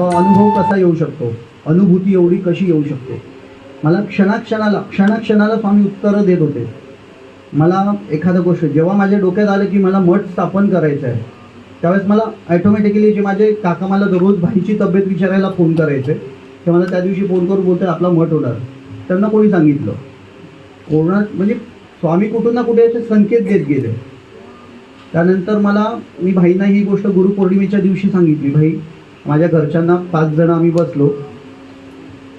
अनुभव कसा येऊ शकतो? अनुभूती एवढी कशी येऊ शकते? मला क्षणाक्षणाला क्षणाक्षणाला स्वामी उत्तरं देत होते. मला एखादं गोष्ट जेव्हा माझ्या डोक्यात आलं की मला मठ स्थापन करायचं आहे त्यावेळेस मला ॲटोमॅटिकली जे माझे काका मला दररोज भाईची तब्येत विचारायला फोन करायचे ते मला त्या दिवशी फोन करून बोलतात आपला मठ होणार. त्यांना कोणी सांगितलं? कोणा म्हणजे स्वामी कुठून ना कुठे असे संकेत देत गेले. त्यानंतर मला मी भाईंना ही गोष्ट गुरुपौर्णिमेच्या दिवशी सांगितली भाई माझ्या घरच्यांना पाच जण आम्ही बसलो.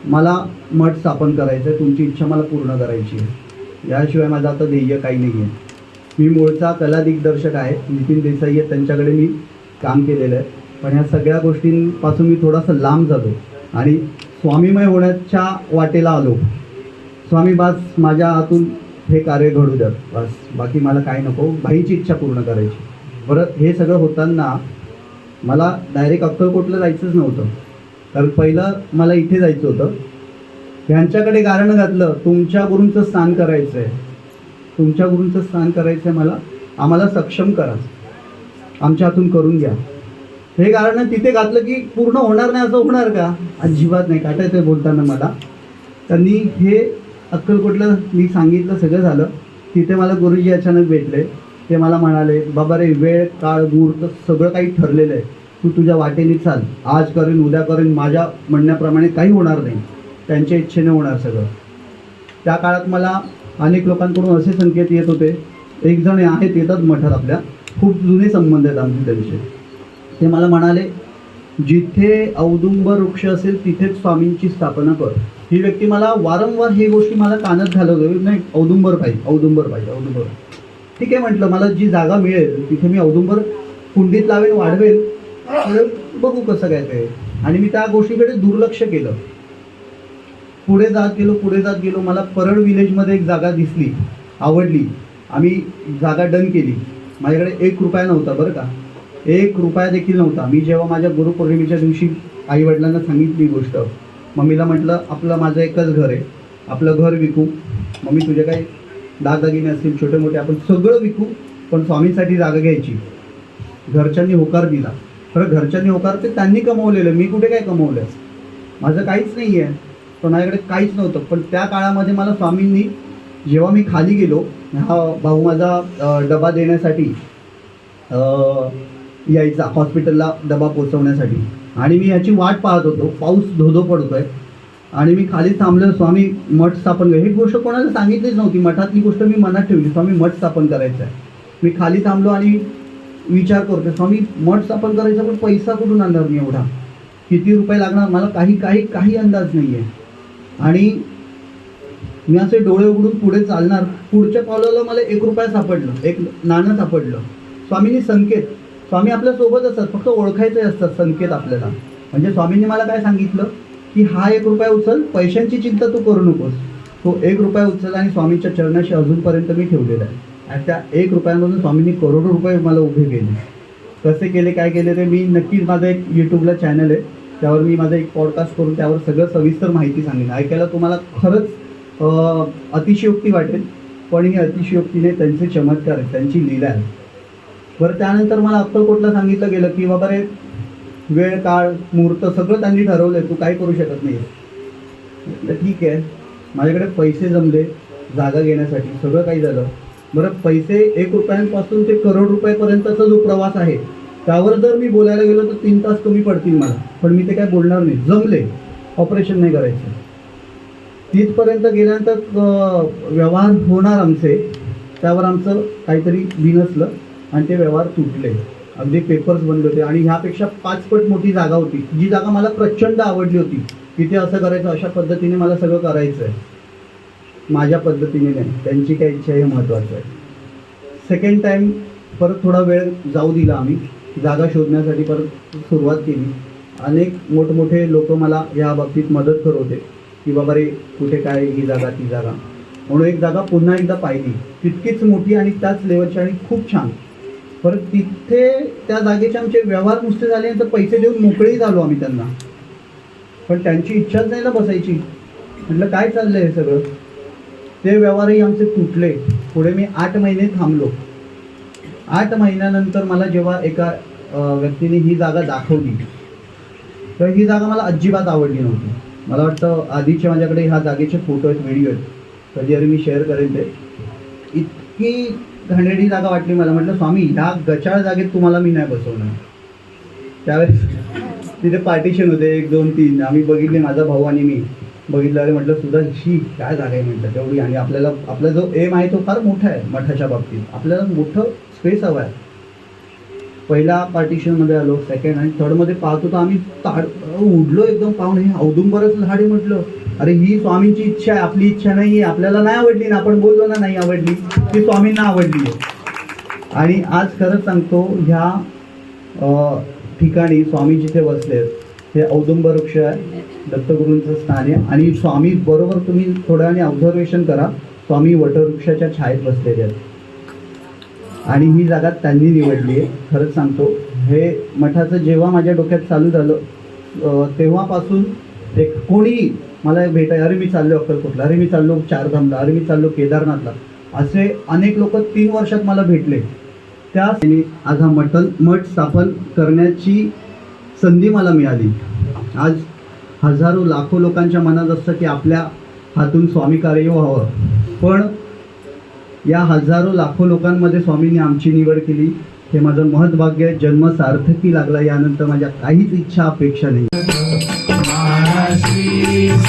मला मठ स्थापन करायचं आहे तुमची इच्छा मला पूर्ण करायची आहे. याशिवाय माझं आता ध्येय काही नाही आहे मी मूळचा कला दिग्दर्शक आहे नितीन देसाई आहे त्यांच्याकडे मी काम केलेलं आहे. पण ह्या सगळ्या गोष्टींपासून मी थोडासा लांब जातो. आणि स्वामीमय होण्याच्या वाटेला आलो. स्वामी बास माझ्या हातून हे कार्य घडू द्यात बस बाकी मला काय नको. भाईची इच्छा पूर्ण करायची. परत हे सगळं होताना मला डायरेक्ट अक्कलकोटला जायचंच नव्हतं. कारण पहिलं मला इथे जायचं होतं. ह्यांच्याकडे कारण घातलं तुमच्या गुरूंचं स्थान करायचं आहे तुमच्या गुरूंचं स्थान करायचं आहे मला. आम्हाला सक्षम करा. आमच्या हातून करून घ्या. हे कारण तिथे घातलं की पूर्ण होणार नाही असं होणार का? अजिबात नाही. काटायचं बोलताना मला. त्यांनी हे अक्कलकोटला मी सांगितलं सगळं झालं. तिथे मला गुरुजी अचानक भेटले. ते मला म्हणाले बाबा रे वेळ काळ मुहूर्त सगळं काही ठरलेलं आहे. तू तुझ्या वाटेने चाल. आज करेन उद्या करेन माझ्या म्हणण्याप्रमाणे काही होणार नाही. त्यांच्या इच्छेने होणार सगळं. त्या काळात मला अनेक लोकांकडून असे संकेत येत होते. एक जण आहेत येतात मठात आपल्या. खूप जुने संबंध आहेत आमचे त्यांचे ते मला म्हणाले जिथे औदुंबर वृक्ष असेल तिथेच स्वामींची स्थापना कर. ही व्यक्ती मला वारंवार ही गोष्टी मला कानात घालत होती नाही औदुंबर पाहिजे औदुंबर पाहिजे औदुंबर. ठीक आहे म्हटलं मला जी जागा मिळेल तिथे मी औदुंबर कुंडीत लावेल वाढवेल बघू कसं काय ते. आणि मी त्या गोष्टीकडे दुर्लक्ष केलं. पुढे जात गेलो पुढे जात गेलो. मला परळ विलेजमध्ये एक जागा दिसली आवडली. आम्ही जागा डन केली. माझ्याकडे एक रुपया नव्हता बरं का. एक रुपया देखील नव्हता. मी जेव्हा माझ्या गुरुपौर्णिमेच्या दिवशी आई वडिलांना सांगितली गोष्ट मम्मीला म्हटलं आपलं माझं एकच घर आहे. आपलं घर विकू. मम्मी तुझे काही दागदागिने असतील छोटे मोठे आपण सगळं विकू पण स्वामींसाठी जागा घ्यायची. घरच्यांनी होकार दिला. खरं घरच्यांनी होकार ते त्यांनी कमवलेलं. मी कुठे काय कमवलं? माझं काहीच नाही आहे पण माझ्याकडे काहीच नव्हतं. पण त्या काळामध्ये मला स्वामींनी जेव्हा मी खाली गेलो हा भाऊ माझा डबा देण्यासाठी यायचा हॉस्पिटलला डबा पोचवण्यासाठी आणि मी याची वाट पाहत होतो. पाऊस धोधो पडतो आहे आणि मी खाली थांबलो. स्वामी मठ स्थापन हे ही गोष्ट कोणाला सांगितलीच नव्हती. मठातली गोष्ट मी मनात ठेवली. स्वामी मठ स्थापन करायचं आहे. मी खाली थांबलो आणि विचार करतो. स्वामी मठ स्थापन करायचा पण पैसा कुठून आणणार मी एवढा? किती रुपये लागणार? मला काही काही काही अंदाज नाही आहे आणि मी असे डोळे उघडून पुढे चालणार. पुढच्या पावलाला मला एक रुपया सापडलं. एक नाणं सापडलं. स्वामींनी संकेत स्वामी आपल्यासोबत असतात फक्त ओळखायचे असतात संकेत आपल्याला. म्हणजे स्वामींनी मला काय सांगितलं? की हा एक रुपया उचल पैशांची चिंता तू करू नकोस. तो एक रुपया उचल आणि स्वामींच्या चरणाशी अजूनपर्यंत मी ठेवलेला आहे. आणि त्या एक रुपयांमधून स्वामींनी करोडो रुपये मला उभे केले. कसे केले काय केले ते मी नक्कीच माझं एक यूट्यूबला चॅनल आहे. त्यावर मी माझं एक पॉडकास्ट करून त्यावर सगळं सविस्तर माहिती सांगेन. ऐकायला तुम्हाला खरंच अतिशयोक्ती वाटेल. पण ही अतिशयोक्तीने त्यांचे चमत्कार आहेत त्यांची लीला आहे बरं त्यानंतर मला अक्कलकोटला सांगितलं गेलं की बाबा रे वेळ काळ मुहूर्त सगळं त्यांनी ठरवलं तू काही करू शकत नाही म्हटलं ठीक आहे. माझ्याकडे पैसे जमले जागा घेण्यासाठी सगळं काही झालं. बरं पैसे एक रुपयांपासून ते करोड रुपयापर्यंतचा जो प्रवास आहे त्यावर जर मी बोलायला गेलो तर तीन तास कमी पडतील मला. पण मी ते काय बोलणार नाही. जमले. ऑपरेशन नाही करायचं. तिथपर्यंत गेल्यानंतर व्यवहार होणार आमचे. त्यावर आमचं काहीतरी बिनसलं. आणि ते व्यवहार तुटले. अगदी पेपर्स बंद होते आणि ह्यापेक्षा पाचपट मोठी जागा होती. जी जागा मला प्रचंड आवडली होती. तिथे असं करायचं अशा पद्धतीने मला सगळं करायचं आहे माझ्या पद्धतीने नाही. त्यांची काय इच्छा हे महत्त्वाचं आहे. सेकंड टाईम परत थोडा वेळ जाऊ दिला आम्ही. जागा शोधण्यासाठी परत सुरुवात केली. अनेक मोठमोठे लोक मला या बाबतीत मदत करत होते. की बाबा रे कुठे काय ही जागा ती जागा. म्हणून एक जागा पुन्हा एकदा पाहिली. तितकीच मोठी आणि त्याच लेवलची आणि खूप छान. परत तिथे त्या जागेचे आमचे व्यवहार नुसते झाल्यानंतर पैसे देऊन मोकळेही झालो आम्ही त्यांना. पण त्यांची इच्छाच नाही ना बसायची. म्हटलं काय चाललंय हे सगळं? ते व्यवहारही आमचे तुटले. पुढे मी आठ महिने थांबलो. आठ महिन्यानंतर मला जेव्हा एका व्यक्तीने ही जागा दाखवली तर ही जागा मला अजिबात आवडली नव्हती. मला वाटतं आधीचे माझ्याकडे ह्या जागेचे फोटो आहेत व्हिडिओ आहेत. कधीतरी मी शेअर करेन ते. इतकी घाणेरडी जागा वाटली मला. म्हटलं स्वामी ह्या गचाळ जागेत तुम्हाला मी नाही बसवणार. त्यावेळेस तिथे पार्टिशन होते एक दोन तीन. आम्ही बघितले माझा भाऊ आणि मी. बघितलं अरे म्हटलं सुद्धा शी काय जागा आहे म्हटलं तेवढी. आणि आपल्याला आपला जो एम आहे तो फार मोठा आहे मठाच्या बाबतीत. आपल्याला मोठं स्पेस हवं आहे. पहिला पार्टिशनमध्ये आलो सेकंड आणि थर्डमध्ये पाहतो तर आम्ही ताड उडलो एकदम पाहून. हे औदुंबरच झाडे म्हटलं. अरे ही स्वामींची इच्छा आहे आपली इच्छा नाही आहे आपल्याला नाही आवडली ना आपण बोललो ना नाही आवडली ती स्वामींना आवडली आहे. आणि आज खरंच सांगतो ह्या ठिकाणी स्वामी जिथे बसलेत हे औदुंबर वृक्ष आहे दत्तगुरूंचं स्थान आहे. आणि स्वामी बरोबर तुम्ही थोड्या ऑब्झर्वेशन करा स्वामी वटवृक्षाच्या छायेत बसलेले आहेत. आणि ही जागा त्यांनी निवडली आहे. खरंच सांगतो हे मठाचं जेव्हा माझ्या डोक्यात चालू झालं तेव्हापासून एक कोणी मला भेटाय अरे मी चाललो अक्कलकोटला अरे मी चाललो चारधामला अरे मी चाललो केदारनाथला. असे अनेक लोक तीन वर्षात मला भेटले. त्या आज हा मटन मठ स्थापन करण्याची संधी मला मिळाली. आज हजारो लाखो लोकांच्या मनात असतं की आपल्या हातून स्वामी कार्य व्हावं. पण या हजारो लाखो लोकांमध्ये स्वामींनी आमची निवड केली. हे माझं महत्भाग्य आहे. जन्म सार्थकी लागला यानंतर माझ्या काहीच इच्छा अपेक्षा नाही.